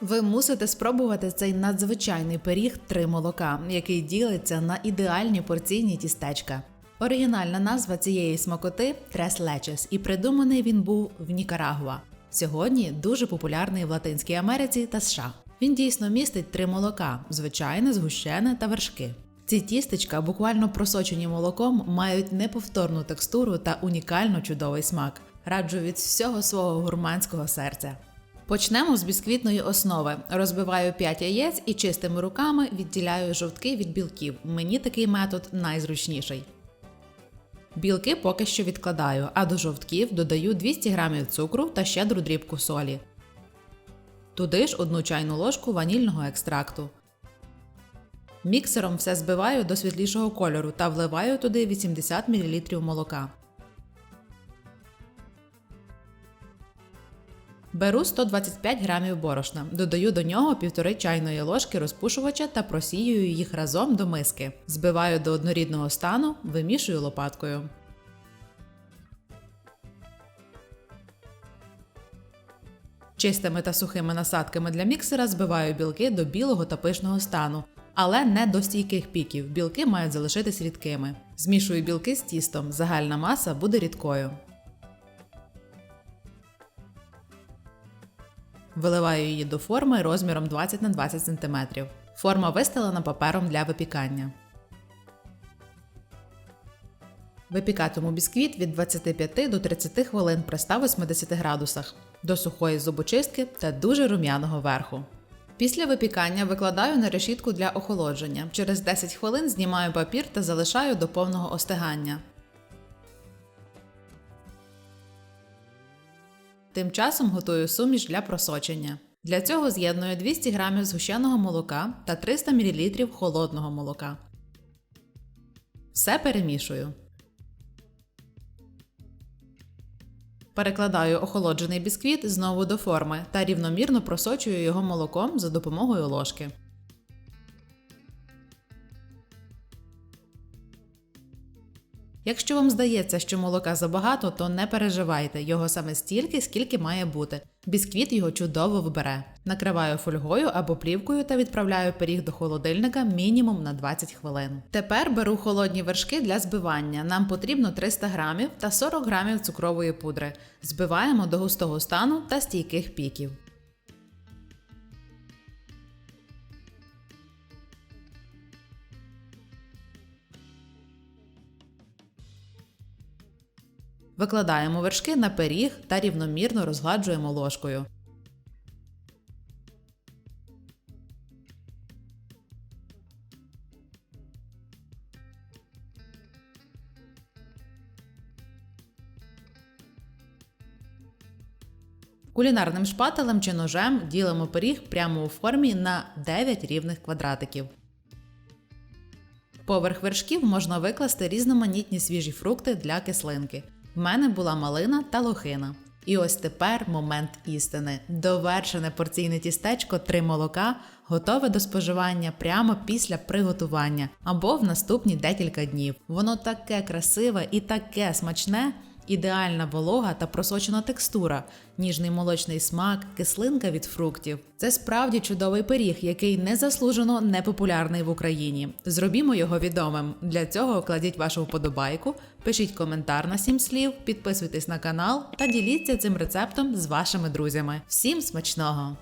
Ви мусите спробувати цей надзвичайний пиріг три молока, який ділиться на ідеальні порційні тістечка. Оригінальна назва цієї смакоти трес лечес, і придуманий він був в Нікарагуа. Сьогодні дуже популярний в Латинській Америці та США. Він дійсно містить три молока: звичайне, згущене та вершки. Ці тістечка, буквально просочені молоком, мають неповторну текстуру та унікально чудовий смак. Раджу від всього свого гурманського серця. Почнемо з бісквітної основи. Розбиваю 5 яєць і чистими руками відділяю жовтки від білків. Мені такий метод найзручніший. Білки поки що відкладаю, а до жовтків додаю 200 г цукру та щедру дрібку солі. Туди ж одну чайну ложку ванільного екстракту. Міксером все збиваю до світлішого кольору та вливаю туди 80 мл молока. Беру 125 грамів борошна, додаю до нього півтори чайної ложки розпушувача та просіюю їх разом до миски. Збиваю до однорідного стану, вимішую лопаткою. Чистими та сухими насадками для міксера збиваю білки до білого та пишного стану, але не до стійких піків. Білки мають залишитись рідкими. Змішую білки з тістом, загальна маса буде рідкою. Виливаю її до форми розміром 20 на 20 см. Форма вистелена папером для випікання. Випікатиму бісквіт від 25 до 30 хвилин при 180 градусах до сухої зубочистки та дуже рум'яного верху. Після випікання викладаю на решітку для охолодження. Через 10 хвилин знімаю папір та залишаю до повного остигання. Тим часом готую суміш для просочення. Для цього з'єдную 200 г згущеного молока та 300 мл холодного молока. Все перемішую. Перекладаю охолоджений бісквіт знову до форми та рівномірно просочую його молоком за допомогою ложки. Якщо вам здається, що молока забагато, то не переживайте, його саме стільки, скільки має бути. Бісквіт його чудово вбере. Накриваю фольгою або плівкою та відправляю пиріг до холодильника мінімум на 20 хвилин. Тепер беру холодні вершки для збивання. Нам потрібно 300 грамів та 40 грамів цукрової пудри. Збиваємо до густого стану та стійких піків. Викладаємо вершки на пиріг та рівномірно розгладжуємо ложкою. Кулінарним шпателем чи ножем ділимо пиріг прямо у формі на 9 рівних квадратиків. Поверх вершків можна викласти різноманітні свіжі фрукти для кислинки. В мене була малина та лохина. І ось тепер момент істини. Довершене порційне тістечко три молока готове до споживання прямо після приготування або в наступні декілька днів. Воно таке красиве і таке смачне. Ідеальна волога та просочена текстура, ніжний молочний смак, кислинка від фруктів. Це справді чудовий пиріг, який незаслужено не популярний в Україні. Зробімо його відомим. Для цього кладіть вашу вподобайку, пишіть коментар на сім слів, підписуйтесь на канал та діліться цим рецептом з вашими друзями. Всім смачного!